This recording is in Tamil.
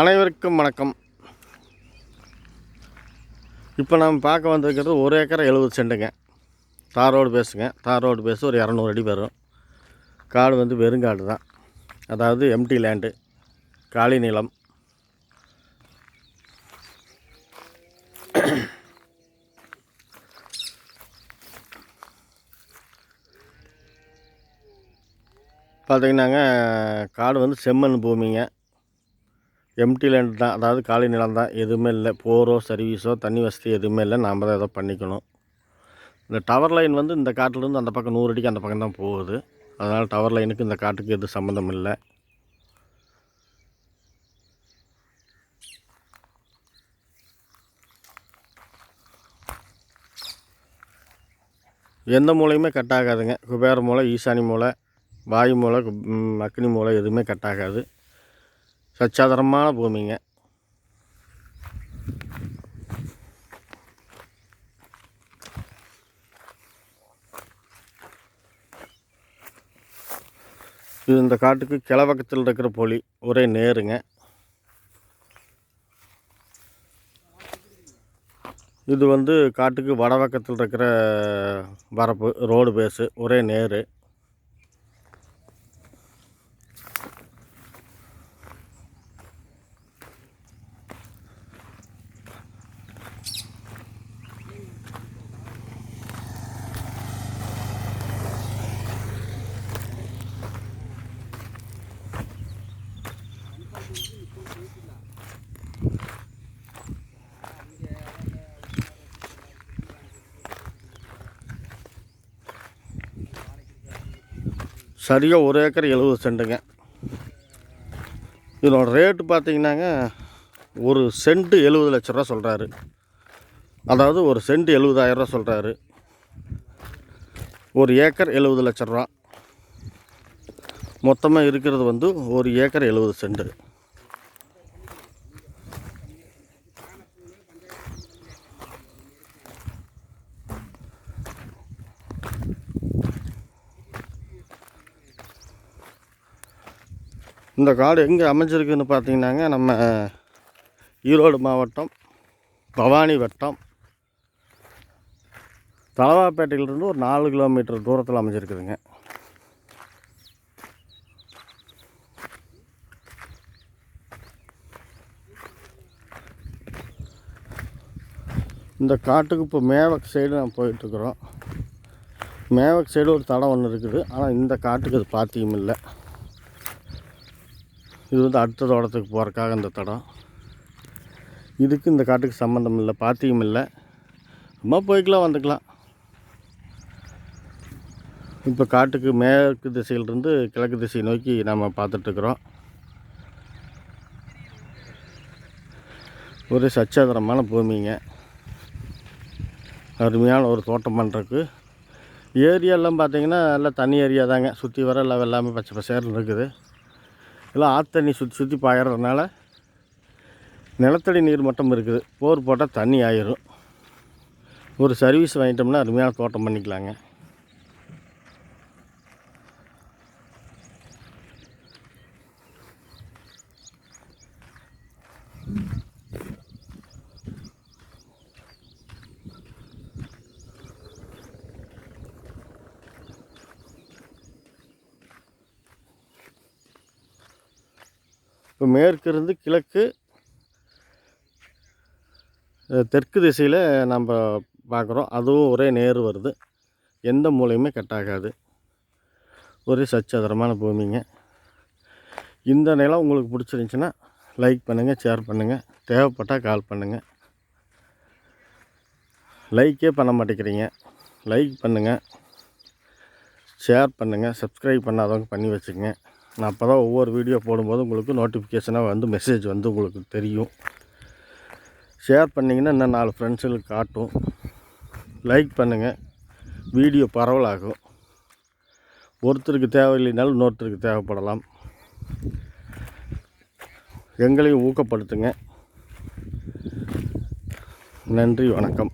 அனைவருக்கும் வணக்கம். இப்போ நம்ம பார்க்க வந்திருக்கிறது ஒரு ஏக்கர் எழுபது சென்ட்டுங்க தார் ரோடு பேசுங்க. தார் ரோடு பேசு ஒரு இரநூறு அடி வரும். காடு வந்து வெறுங்காடு தான். அதாவது எம்டி லேண்டு காலி நிலம். பார்த்தீங்கன்னாங்க காடு வந்து செம்மண் பூமிங்க. எம்டி லேண்ட் தான். அதாவது காலி நிலம் தான். எதுவுமே இல்லை. போரோ சர்வீஸோ தண்ணி வசதி எதுவுமே இல்லை. நாம் தான் ஏதோ பண்ணிக்கணும். இந்த டவர் லைன் வந்து இந்த காட்டிலேருந்து அந்த பக்கம் நூறு அடிக்கு அந்த பக்கம் தான் போகுது. அதனால் டவர் லைனுக்கு இந்த காட்டுக்கு எதுவும் சம்மந்தம் இல்லை. எந்த மூலையுமே கட் ஆகாதுங்க. குபேர மூலை ஈசானி மூலை வாயு மூளை கு- அக்னி மூலை எதுவுமே கட் ஆகாது. சச்சாதரமான பூமிங்க. இது இந்த காட்டுக்கு கிளவக்கத்தில் இருக்கிற பொலி. ஒரே நேருங்க. இது வந்து காட்டுக்கு வடவக்கத்தில் இருக்கிற வரப்பு ரோடு பேஸு ஒரே நேரு. சரியாக ஒரு ஏக்கர் எழுபது சென்ட்டுங்க இதோட ரேட்டு பார்த்தீங்கன்னாங்க ஒரு சென்ட்டு எழுபது லட்ச ரூபா சொல்கிறாரு அதாவது ஒரு சென்ட் எழுபதாயிரரூவா சொல்கிறாரு ஒரு ஏக்கர் எழுபது லட்ச ரூபா. மொத்தமாக இருக்கிறது வந்து ஒரு ஏக்கர் எழுபது சென்ட்டு இந்த காடு எங்கே அமைஞ்சிருக்குன்னு பார்த்தீங்கன்னாங்க நம்ம ஈரோடு மாவட்டம் பவானி வட்டம். தலவாப்பேட்டையிலிருந்து ஒரு நாலு கிலோமீட்டர் தூரத்தில் அமைஞ்சிருக்குதுங்க. இந்த காட்டுக்கு இப்போ மேவக் சைடு நான் போயிட்டுருக்குறோம். மேவக் சைடு ஒரு தடம் ஒன்று இருக்குது. ஆனால் இந்த காட்டுக்கு அது பாத்தியம் இல்லை. இது வந்து அடுத்த தோட்டத்துக்கு போகிறக்காக இந்த தடம். இதுக்கு இந்த காட்டுக்கு சம்மந்தம் இல்லை பாத்தியும் இல்லை. சும்மா போய்க்கலாம் வந்துக்கலாம். இப்போ காட்டுக்கு மேற்கு திசையிலிருந்து கிழக்கு திசையை நோக்கி நம்ம பார்த்துட்ருக்குறோம் ஒரு சச்சாதரமான பூமிங்க. அருமையான ஒரு தோட்டம் பண்ணுறக்கு ஏரியாலாம் பார்த்தீங்கன்னா எல்லாம் தனி ஏரியா தாங்க சுற்றி வர எல்லாம் எல்லாமே பச்சை பசேர்னு இருக்குது. எல்லாம் ஆற்று தண்ணி சுற்றி சுற்றி பாயறதுனால நிலத்தடி நீர் மட்டம் இருக்குது. போர் போட்டால் தண்ணி ஆயிரும். ஒரு சர்வீஸ் வாங்கிட்டோம்னா அருமையான தோட்டம் பண்ணிக்கலாங்க. இப்போ மேற்கு இருந்து கிழக்கு தெற்கு திசையில் நம்ம பார்க்குறோம். அதுவும் ஒரே நேர் வருது. எந்த மூலையுமே கட் ஆகாது. ஒரே சச்சதரமான பூமிங்க. இந்த நிலம் உங்களுக்கு பிடிச்சிருந்துச்சின்னா லைக் பண்ணுங்கள் ஷேர் பண்ணுங்கள் தேவைப்பட்டால் கால் பண்ணுங்கள் லைக்கே பண்ண மாட்டேங்கிறீங்க. லைக் பண்ணுங்கள் ஷேர் பண்ணுங்கள் சப்ஸ்கிரைப் பண்ணாதவங்க பண்ணி வச்சுக்கங்க. நான் அப்போ தான் ஒவ்வொரு வீடியோ போடும்போது உங்களுக்கு நோட்டிஃபிகேஷனாக வந்து மெசேஜ் வந்து உங்களுக்கு தெரியும். ஷேர் பண்ணிங்கன்னா இன்னும் நாலு ஃப்ரெண்ட்ஸுகளுக்கு காட்டும். லைக் பண்ணுங்கள் வீடியோ பரவலாகும். ஒருத்தருக்கு தேவையில்லைனாலும் இன்னொருத்தருக்கு தேவைப்படலாம். எங்களையும் ஊக்கப்படுத்துங்க. நன்றி வணக்கம்.